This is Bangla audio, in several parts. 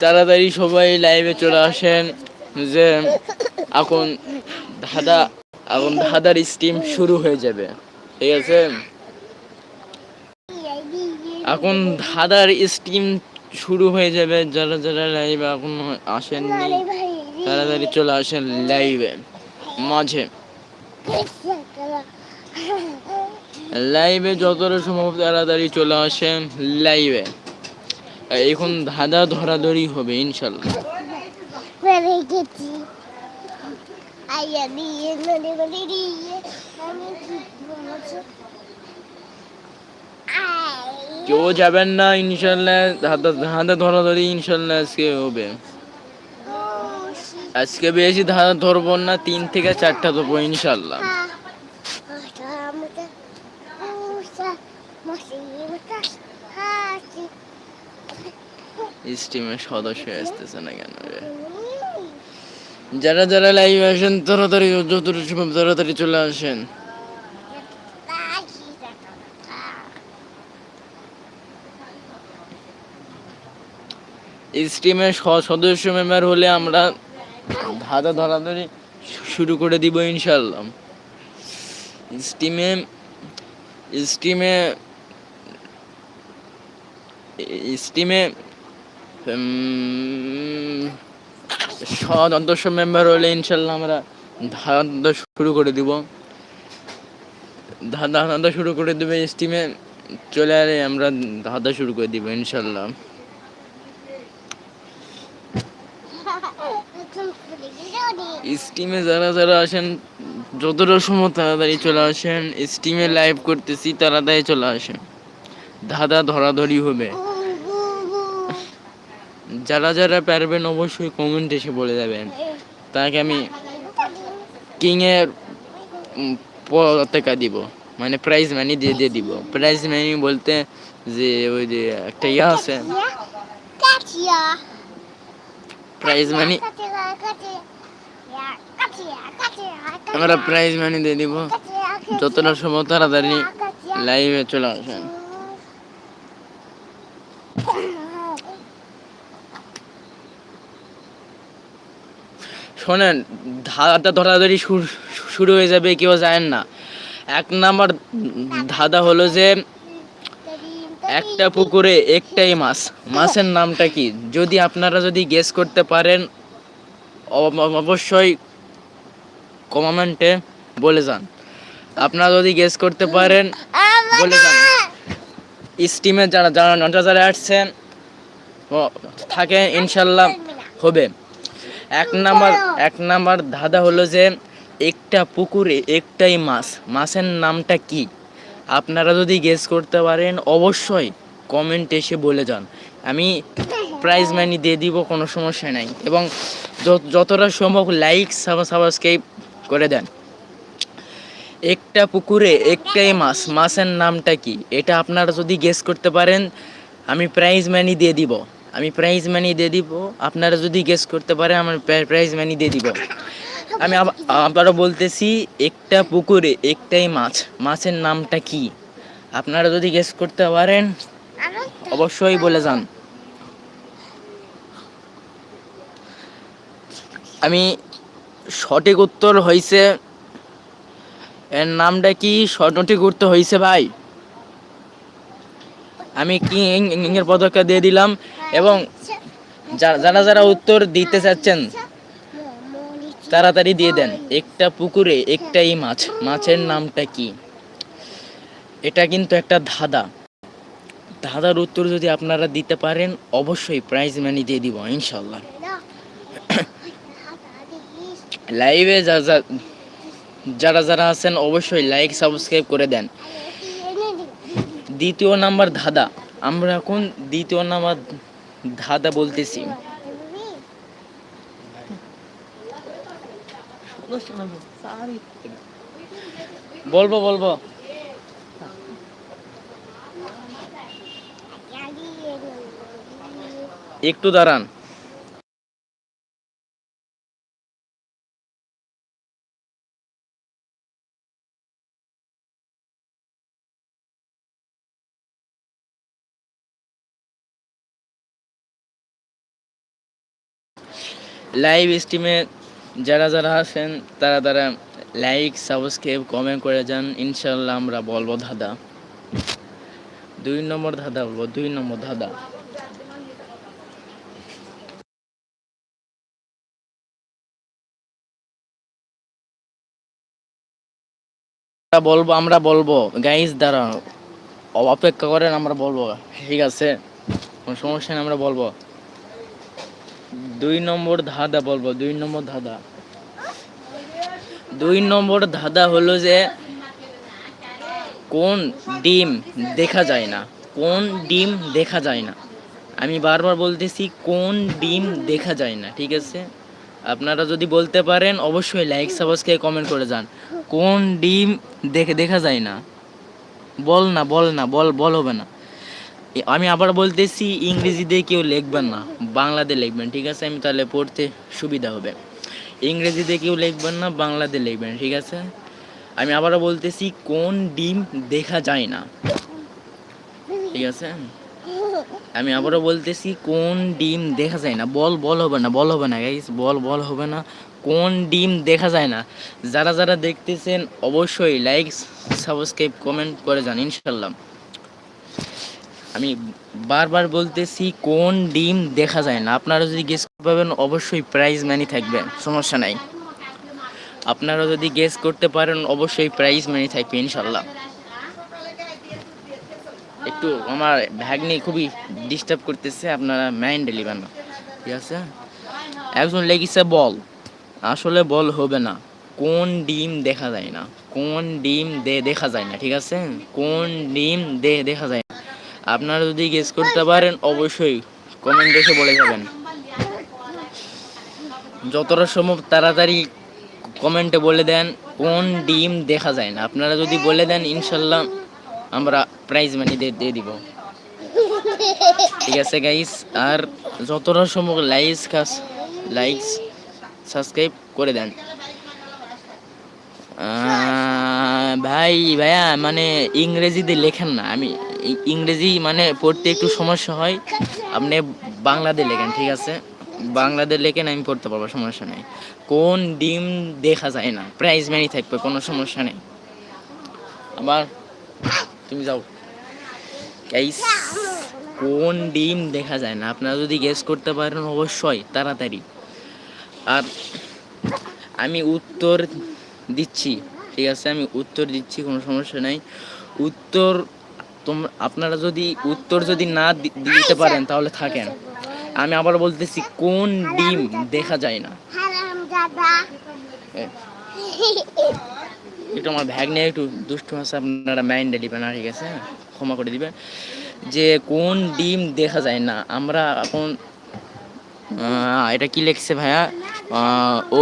তাড়াতাড়ি সবাই লাইভে চলে আসেন যে এখন ধাঁধা, এখন ধাঁধার স্টিম শুরু হয়ে যাবে। ঠিক আছে? এখন ধাঁধার স্টিম শুরু হয়ে যাবে। যারা যারা লাইভে এখন আসেননি তাড়াতাড়ি চলে আসেন লাইভে মাঝে। লাইভে যতটা সম্ভব তাড়াতাড়ি চলে আসেন লাইভে এখন ধাঁধা ধরাধরি হবে ইনশাল্লাহ। কেউ যাবেন না ইনশাল্লাহ। ধাঁধা ধাঁধা ধরাধরি ইনশাল্লাহ আজকে হবে। আজকে বেশি ধাঁধা ধরবো না তিন থেকে চারটা ধরবো ইনশাল্লাহ। স্টিমের সদস্য আসতেছে না কেন রে? যারা যারা লাইভ আসেন, তাড়াতাড়ি সম্ভব তাড়াতাড়ি চলে আসেন। স্টিমের সদস্য মেম্বার হলে আমরা ধাঁধা ধরাধরি শুরু করে দিব ইনশাল্লাহ স্টিমে স্টিমে স্টিমে সদস্য মেম্বার হলে ইনশাল্লাহ আমরা ধাঁধা শুরু করে দিব। ধাঁধা শুরু করে দেবে স্টিমে চলে আলে আমরা ধাঁধা শুরু করে দিব ইনশাল্লাহ। স্টিমে যারা যারা আসেন, যতটা সময় তাড়াতাড়ি চলে আসেন। স্টিমে লাইভ করতেছি, তাড়াতাড়ি চলে আসেন। ধাঁধা ধরাধরি হবে। যারা যারা পারবেন অবশ্যই কমেন্ট এসে বলে দেবেন। তাকে আমি কিং এর পতাকা দিব। মানে প্রাইজ মানি দিয়ে দিয়ে দিব। প্রাইজ মানি বলতে যে ওই যে একটা ইয়ে আছে। প্রাইজ মানি আমরা প্রাইজ মানি দিয়ে দিব। যতটা সময় তাড়াতাড়ি লাইভে চলে আসেন। শোনেন ধাঁধা ধরাধরি শুর- হয়ে যাবে, কেউ জানেন না। এক নাম্বার ধাঁধা হলো যে, একটা পুকুরে একটাই মাছ। মাছের নামটা কি? যদি আপনারা যদি গেস করতে পারেন, অব- অবশ্যই কমেন্টে বলে যান। আপনারা যদি গেস করতে পারেন, বলে যান। স্টিমে যারা যারা যারা যারা আসছেন থাকে, ইনশাল্লাহ, হবে। এক নাম্বার এক নাম্বার ধাঁধা হলো যে একটা পুকুরে একটাই মাছ। মাছের নামটা কি? আপনারা যদি গেস করতে পারেন, অবশ্যই কমেন্ট এসে বলে যান। আমি প্রাইজ মানি দিয়ে দিব, কোনো সমস্যা নাই। এবং যত- যতটা সম্ভব লাইক সাবস্ক্রাইব করে দেন। একটা পুকুরে একটাই মাছ, মাছের নামটা কি? এটা আপনারা যদি গেস করতে পারেন, আমি প্রাইজ মানি দিয়ে দিব। আমি প্রাইজ মানি দিয়ে দিব। আপনারা যদি গেস করতে পারে আমার প্রাইজ মানি দিয়ে দিব। আমি আবারও বলতেছি, একটা পুকুরে একটাই মাছ। মাছের নামটা কি? আপনারা যদি গেস করতে পারেন, অবশ্যই বলে যান। আমি সঠিক উত্তর হয়েছে এর নামটা কি? সঠিক উত্তর হয়েছে ভাই। আমি কি পদক্ষেপ দিয়ে দিলাম। এবং যারা যারা উত্তর দিতে চাচ্ছেন, তাড়াতাড়ি দিয়ে দেন। একটা পুকুরে একটাই মাছ। মাছের নামটা কি? এটা কিন্তু একটা ধাঁধা। ধাঁধার উত্তর যদি আপনারা দিতে পারেন, অবশ্যই প্রাইজ মানি দিয়ে দিব ইনশাল্লাহ লাইভে যারা যারা আছেন, অবশ্যই লাইক সাবস্ক্রাইব করে দেন। দ্বিতীয় নাম্বার ধাঁধা। আমরা এখন দ্বিতীয় নাম্বার ধাঁধা বলতেছি। বলব বলব। একটু দাঁড়ান। লাইভ স্ট্রিমে যারা যারা আছেন, তারা তারা লাইক সাবস্ক্রাইব কমেন্ট করে যান। ইনশাল্লাহ আমরা বলব দাদা দুই নম্বর ধাঁধা বলব, দুই নম্বর ধাঁধা। বলব, আমরা বলব। গাইজ দ্বারা অপেক্ষা করেন, আমরা বলব। ঠিক আছে? কোনো সমস্যা নেই, আমরা বলব। দুই নম্বর ধাঁধা বলব, দুই নম্বর ধাঁধা। দুই নম্বর ধাঁধা হলো যে কোন ডিম দেখা যায় না, কোন ডিম দেখা যায় না। আমি বারবার বলতেছি, কোন ডিম দেখা যায় না, ঠিক আছে? আপনারা যদি বলতে পারেন, অবশ্যই লাইক সাবস্ক্রাইব কমেন্ট করে যান। কোন ডিম দেখে, দেখা যায় না। বল না বল না, বল বল হবে না। আমি আবার বলতেছি, ইংরেজিতে কেউ লিখবেন না, বাংলাতে লিখবেন, ঠিক আছে? আমি তাহলে পড়তে সুবিধা হবে। ইংরেজিতে কেউ লিখবেন না, বাংলাতে লিখবেন, ঠিক আছে? আমি আবারও বলতেছি, কোন ডিম দেখা যায় না? ঠিক আছে? আমি আবারও বলতেছি, কোন ডিম দেখা যায় না? বল বল হবে না, বল হবে না গাইস বল বল হবে না। কোন ডিম দেখা যায় না? যারা যারা দেখতেছেন, অবশ্যই লাইক সাবস্ক্রাইব কমেন্ট করে যান ইনশাল্লাহ আমি বারবার বলতেছি, কোন ডিম দেখা যায় না। আপনারা যদি গেস পাবেন, অবশ্যই প্রাইজ মানি থাকবে। সমস্যা নাই। আপনারা যদি গেস করতে পারেন, অবশ্যই প্রাইজ মানি থাকবে, ইনশাল্লাহ। একটু আমার ভ্যাগনি খুবই ডিস্টার্ব করতেছে, আপনারা মাইন্ড নেবেন না। ঠিক আছে? একজন লেগেছে বল। আসলে বল হবে না। কোন ডিম দেখা যায় না? কোন ডিম দে দেখা যায় না? ঠিক আছে? কোন ডিম দে দেখা যায় না? আপনারা যদি গেস করতে পারেন, অবশ্যই কমেন্ট এসে বলে যাবেন। যতটা সম্ভব তাড়াতাড়ি কমেন্টে বলে দেন, কোন ডিম দেখা যায় না। আপনারা যদি বলে দেন, ইনশাল্লাহ আমরা প্রাইজ মানি দিয়ে দিব। ঠিক আছে গাইস আর যতটা সম্ভব লাইকস কাজ লাইকস সাবস্ক্রাইব করে দেন। ভাই, ভাইয়া মানে ইংরেজিতে লেখেন না, আমি ইংরেজি মানে পড়তে একটু সমস্যা হয়। আপনি বাংলাতে লেখেন, ঠিক আছে? বাংলাতে লেখেন, আমি পড়তে পারব, সমস্যা নেই। কোন ডিম দেখা যায় না প্রাইজ মানি থাকবে, কোনো সমস্যা নেই। আবার তুমি যাও। কোন ডিম দেখা যায় না? আপনারা যদি গেস করতে পারেন, অবশ্যই, তাড়াতাড়ি। আর আমি উত্তর দিচ্ছি, ঠিক আছে? আমি উত্তর দিচ্ছি, কোনো সমস্যা নাই। উত্তর তোমরা আপনারা যদি উত্তর যদি না দিতে পারেন তাহলে থাকেন। আমি আবার বলতেছি, কোন ডিম দেখা যায় না? একটু আমার ভ্যাগ নিয়ে একটু দুষ্টু আছে, আপনারা মাইন্ডে দিবেন না ঠিক আছে? ক্ষমা করে দিবেন। যে কোন ডিম দেখা যায় না, আমরা এখন এটা কি লিখছে ভাইয়া?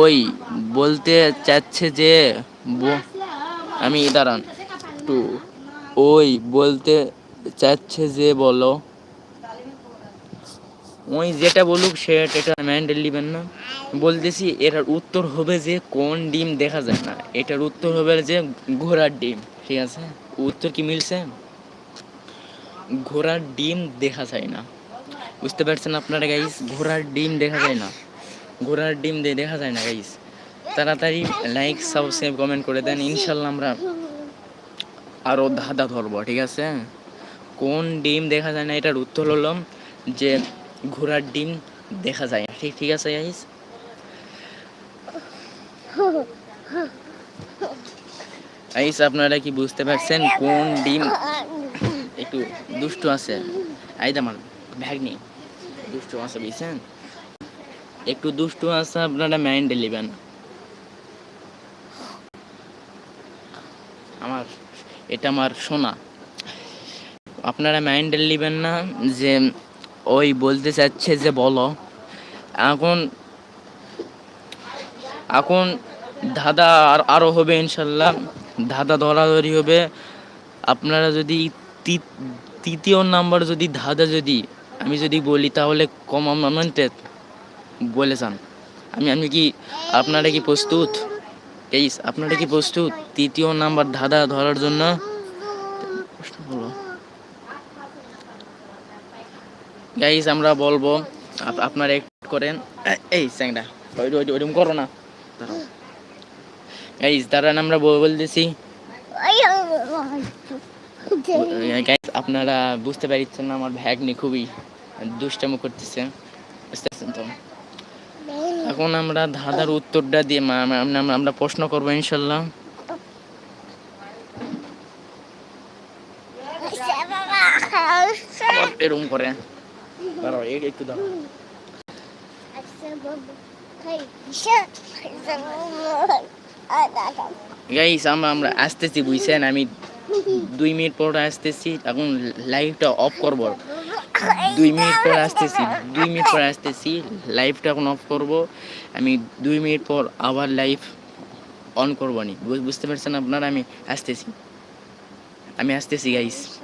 ওই বলতে চাচ্ছে যে আমি দাঁড়ান, একটু ওই বলতে চাচ্ছে যে বলো। ওই যেটা বলুক সেটা ম্যান্ডেল দিবেন না। বলতেছি, এটার উত্তর হবে যে কোন ডিম দেখা যায় না। এটার উত্তর হবে যে ঘোড়ার ডিম, ঠিক আছে? উত্তর কি মিলছে? ঘোড়ার ডিম দেখা যায় না। বুঝতে পারছেন আপনারা গাইস ঘোড়ার ডিম দেখা যায় না। ঘোড়ার ডিম দিয়ে দেখা যায় না গাইস তাড়াতাড়ি লাইক সাবস্ক্রাইব কমেন্ট করে দেন। ইনশাল্লাহ আমরা আরও ধাঁধা ধরবো, ঠিক আছে? কোন ডিম দেখা যায় না, এটার উত্তর হলো যে ঘোড়ার ডিম দেখা যায় ঠিক ঠিক আছে গাইস গাইস আপনারা কি বুঝতে পারছেন কোন ডিম একটু দুষ্টু আছে? আই আমার ভ্যাগনি দুষ্টু আছে, বুঝছেন? একটু দুষ্টু আছে, আপনারা মাইন্ডে নেবেন আমার এটা আমার শোনা আপনারা মাইন্ডে নেবেন না যে ওই বলতে চাচ্ছে যে বলো। এখন এখন ধাঁধা আর আরও হবে ইনশাল্লাহ। ধাঁধা ধরাধরি হবে। আপনারা যদি তৃতীয় নাম্বার যদি ধাঁধা যদি আমি যদি বলি, তাহলে কম মোমেন্টে বলে যান। আমি আমি কি আপনারা কি প্রস্তুত? এই আপনারা কি প্রস্তুত তৃতীয় নাম্বার ধাঁধা ধরার জন্য? গাইস আমরা বলব আপনারা একটু করেন। এই স্যাংটা ওই ওই ওইরকম করো না। গাইস দাঁড়ান আমরা বল- বলতেছি। Guys, আপনারা বুঝতে পারছেন না আমার ভ্যাগনি খুবই দুষ্টামো করতেছে। বুঝতে পারছেন তো? এখন আমরা ধাঁধার উত্তরটা দিয়ে আমরা প্রশ্ন করব, ইনশাল্লাহ। করে। একটু গাইস আমরা আমরা আসতেছি, বুঝছেন? আমি দুই মিনিট পর আসতেছি, এখন লাইভটা অফ করব। দুই মিনিট পর আসতেছি, দুই মিনিট পর আসতেছি লাইভটা এখন অফ করব। আমি দুই মিনিট পর আবার লাইভ অন করব নি। বুঝ- বুঝতে পারছেন আপনারা? আমি আসতেছি। আমি আসতেছি গাইস